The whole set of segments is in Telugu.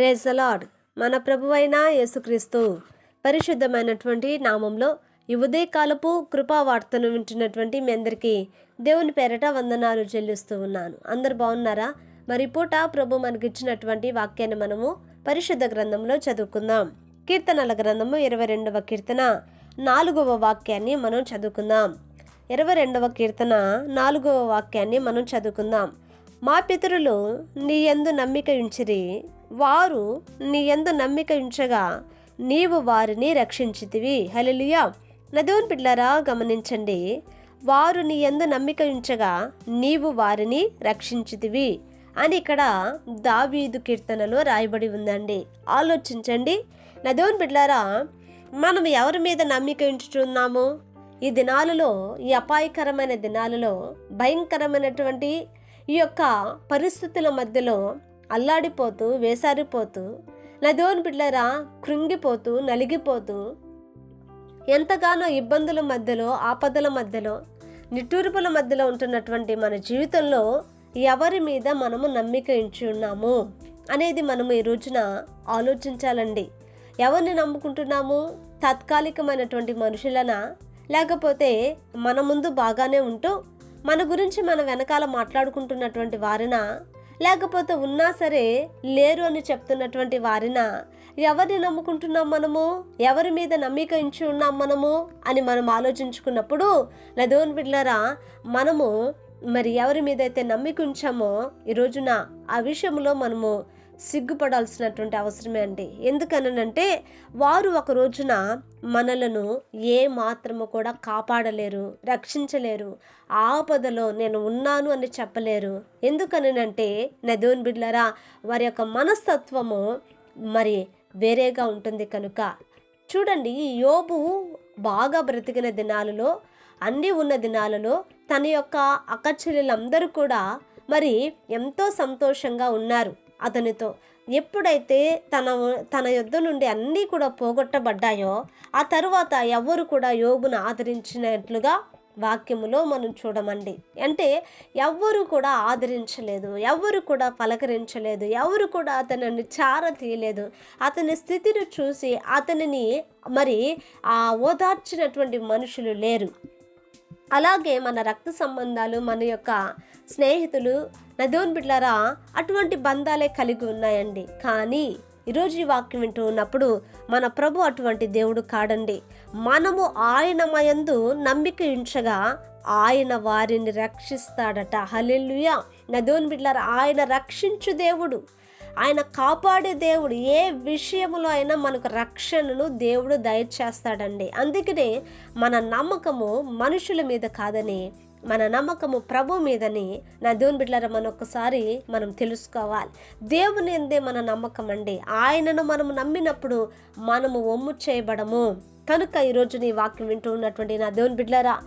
ప్రేజ్ మన ప్రభువైన యేసుక్రీస్తు పరిశుద్ధమైనటువంటి నామంలో ఈ ఉదయకాలపు కృపా వార్తను వింటున్నటువంటి మీ అందరికీ దేవుని పేరట వందనాలు చెల్లిస్తూ ఉన్నాను. అందరు బాగున్నారా? మరి పూట ప్రభు మనకిచ్చినటువంటి వాక్యాన్ని మనము పరిశుద్ధ గ్రంథంలో చదువుకుందాం. కీర్తనల గ్రంథము ఇరవై రెండవ కీర్తన నాలుగవ వాక్యాన్ని మనం చదువుకుందాం. ఇరవై రెండవ కీర్తన నాలుగవ వాక్యాన్ని మనం చదువుకుందాం. మా పితరులు నీ ఎందు నమ్మిక ఉంచిరి వారు నీ ఎందు నమ్మిక ఉంచగా నీవు వారిని రక్షించితివి. హల్లెలూయా. నదోన్ పిల్లరా గమనించండి. వారు నీ ఎందు నమ్మిక ఉంచగా నీవు వారిని రక్షించితివి అని ఇక్కడ దావీదు కీర్తనలో రాయబడి ఉందండి. ఆలోచించండి. నదోన్ బిడ్లారా మనం ఎవరి మీద నమ్మిక ఉంచుతున్నాము ఈ దినాలలో ఈ అపాయకరమైన దినాలలో భయంకరమైనటువంటి ఈ యొక్క పరిస్థితుల మధ్యలో అల్లాడిపోతూ వేసారిపోతూ నదోని బిడ్డరా కృంగిపోతూ నలిగిపోతూ ఎంతగానో ఇబ్బందుల మధ్యలో ఆపదల మధ్యలో నిట్టూర్పుల మధ్యలో ఉంటున్నటువంటి మన జీవితంలో ఎవరి మీద మనము నమ్మిక ఉన్నాము అనేది మనము ఈ రోజున ఆలోచించాలండి. ఎవరిని నమ్ముకుంటున్నాము? తాత్కాలికమైనటువంటి మనుషులనా? లేకపోతే మన ముందు బాగానే ఉంటూ మన గురించి మన వెనకాల మాట్లాడుకుంటున్నటువంటి వారినా? లేకపోతే ఉన్నా సరే లేరు అని చెప్తున్నటువంటి వారినా ఎవరిని నమ్ముకుంటున్నాం మనము? ఎవరి మీద నమ్మిక ఇచ్చి ఉన్నాం మనము? అని మనం ఆలోచించుకున్నప్పుడు నదోన్ బిడ్లరా మనము మరి ఎవరి మీద అయితే నమ్మిక ఉంచామో ఈ రోజున ఆ విషయంలో మనము సిగ్గుపడాల్సినటువంటి అవసరమే అండి. ఎందుకనంటే వారు ఒక రోజున మనలను ఏ మాత్రము కూడా కాపాడలేరు రక్షించలేరు ఆపదలో నేను ఉన్నాను అని చెప్పలేరు. ఎందుకనంటే నదోన్ బిడ్లరా వారి యొక్క మనస్తత్వము మరి వేరేగా ఉంటుంది కనుక. చూడండి ఈ యోబు బాగా బ్రతికిన దినాలలో అన్నీ ఉన్న దినాలలో తన యొక్క అక్కచెల్లెలందరూ కూడా మరి ఎంతో సంతోషంగా ఉన్నారు. అతనితో ఎప్పుడైతే తన తన యుద్ధ నుండి అన్నీ కూడా పోగొట్టబడ్డాయో ఆ తరువాత ఎవరు కూడా యోగును ఆదరించినట్లుగా వాక్యములో మనం చూడమండి. అంటే ఎవ్వరు కూడా ఆదరించలేదు ఎవరు కూడా పలకరించలేదు ఎవరు కూడా అతనిని చార తీయలేదు. అతని స్థితిని చూసి అతనిని మరి ఆ ఓదార్చినటువంటి మనుషులు లేరు. అలాగే మన రక్త సంబంధాలు మన యొక్క స్నేహితులు నదోన్ బిడ్డారా అటువంటి బంధాలే కలిగి ఉన్నాయండి. కానీ ఈరోజు ఈ వాక్యం వింటూ ఉన్నప్పుడు మన ప్రభు అటువంటి దేవుడు కాడండి. మనము ఆయన మయందు నమ్మిక ఉంచగా ఆయన వారిని రక్షిస్తాడట. హలెల్లుయా! నదోన్ బిడ్డారా ఆయన రక్షించు దేవుడు. ఆయన కాపాడే దేవుడు. ఏ విషయంలో అయినా మనకు రక్షణను దేవుడు దయచేస్తాడండి. అందుకనే మన నమ్మకము మనుషుల మీద కాదని మన నమ్మకము ప్రభు మీదని నా దేవుని బిడ్డలారా మనం ఒక్కసారి మనం తెలుసుకోవాలి. దేవుని ఎందే మన నమ్మకం అండి. ఆయనను మనము నమ్మినప్పుడు మనము ఒమ్ము చేయబడము. కనుక ఈరోజు నీ వాక్యం వింటూ ఉన్నటువంటి నా దేవుని బిడ్డలారా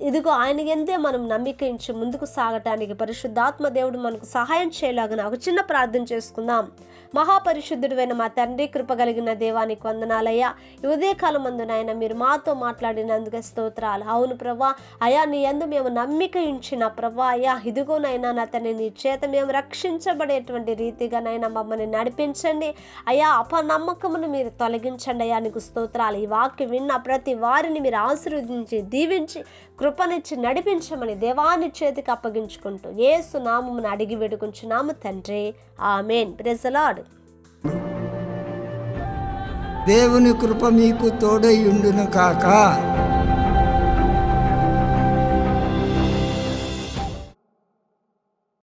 ఇదిగో ఆయన ఎందే మనం నమ్మిక ఇచ్చి ముందుకు సాగటానికి పరిశుద్ధాత్మ దేవుడు మనకు సహాయం చేయలాగిన ఒక చిన్న ప్రార్థన చేసుకుందాం. మహాపరిశుద్ధుడువైన మా తండ్రి కృప కలిగిన దేవానికి వందనాలయ్యా. ఉదయకాలం మందు నాయన మీరు మాతో మాట్లాడినందుకు స్తోత్రాలు. అవును ప్రభా అయా నీ ఎందు మేము నమ్మిక ఇచ్చిన ప్రభా అయ్యా ఇదిగోనైనా నా తన నీ చేత మేము రక్షించబడేటువంటి రీతిగానైనా మమ్మల్ని నడిపించండి. అయా అపనమ్మకమును మీరు తొలగించండి అయ్యా నీకు స్తోత్రాలు. ఈ వాక్యం విన్న ప్రతి వారిని మీరు ఆశీర్వదించి దీవించి కృపనిచ్చి నడిపించమని దేవాన్ని చేతికి అప్పగించుకుంటూ ఏసు నామమును అడిగి వేడుకుంటున్నాము తండ్రి. ఆమెన్. ప్రెజలాడ్ దేవుని కృప మీకు తోడై ఉండును కాక.